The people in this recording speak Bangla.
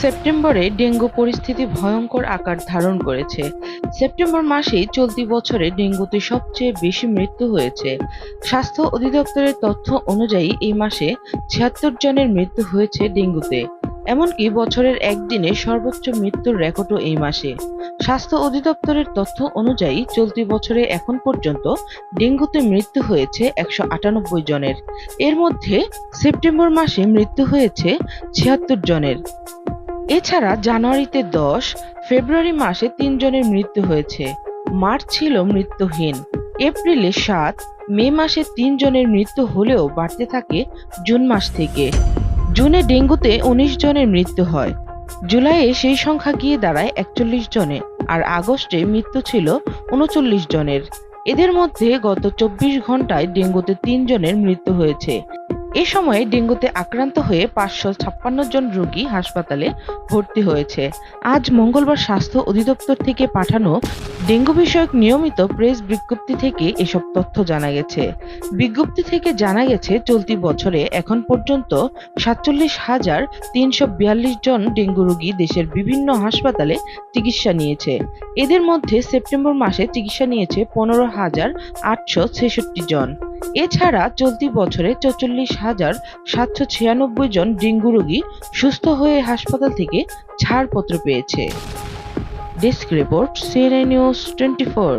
সেপ্টেম্বরে ডেঙ্গু পরিস্থিতি ভয়ঙ্কর আকার ধারণ করেছে। সেপ্টেম্বর মাসেই চলতি বছরে ডেঙ্গুতে সবচেয়ে বেশি মৃত্যু হয়েছে। স্বাস্থ্য অধিদপ্তরের তথ্য অনুযায়ী এই মাসে ছিয়াত্তর জনের মৃত্যু হয়েছে ডেঙ্গুতে। এমনকি বছরের একদিনে সর্বোচ্চ মৃত্যুর রেকর্ডও এই মাসে। স্বাস্থ্য অধিদপ্তরের তথ্য অনুযায়ী চলতি বছরে এখন পর্যন্ত ডেঙ্গুতে মৃত্যু হয়েছে একশো আটানব্বই জনের। এর মধ্যে সেপ্টেম্বর মাসে মৃত্যু হয়েছে ছিয়াত্তর জনের। এছাড়া জানুয়ারিতে দশ, ফেব্রুয়ারি মাসে তিনজনের মৃত্যু হয়েছে। মার্চ ছিল মৃত্যুহীন। এপ্রিলে সাত, মে মাসে তিনজনের মৃত্যু হলেও বাড়তে থাকে জুন মাস থেকে। জুনে ডেঙ্গুতে উনিশ জনের মৃত্যু হয়। জুলাইয়ে সেই সংখ্যা গিয়ে দাঁড়ায় একচল্লিশ জনে, আর আগস্টে মৃত্যু ছিল উনচল্লিশ জনের। এদের মধ্যে গত চব্বিশ ঘন্টায় ডেঙ্গুতে তিনজনের মৃত্যু হয়েছে। এ সময়ে ডেঙ্গুতে আক্রান্ত হয়ে পাঁচশো ছাপ্পান্ন জন রোগী হাসপাতালে ভর্তি হয়েছে। আজ মঙ্গলবার স্বাস্থ্য অধিদপ্তর থেকে পাঠানো ডেঙ্গু বিষয়ক নিয়মিত প্রেস বিজ্ঞপ্তি থেকে এসব তথ্য জানা গেছে। বিজ্ঞপ্তি থেকে জানা গেছে, চলতি বছরে এখন পর্যন্ত সাতচল্লিশ হাজার তিনশো বিয়াল্লিশ জন ডেঙ্গু রোগী দেশের বিভিন্ন হাসপাতালে চিকিৎসা নিয়েছে। এদের মধ্যে সেপ্টেম্বর মাসে চিকিৎসা নিয়েছে পনেরো হাজার আটশো ছেষট্টি জন। এছাড়া চলতি বছরে চৌচল্লিশ হাজার সাতশো ছিয়ানব্বই জন ডেঙ্গু রোগী সুস্থ হয়ে হাসপাতাল থেকে ছাড়পত্র পেয়েছে। Desk report CNA news twenty four.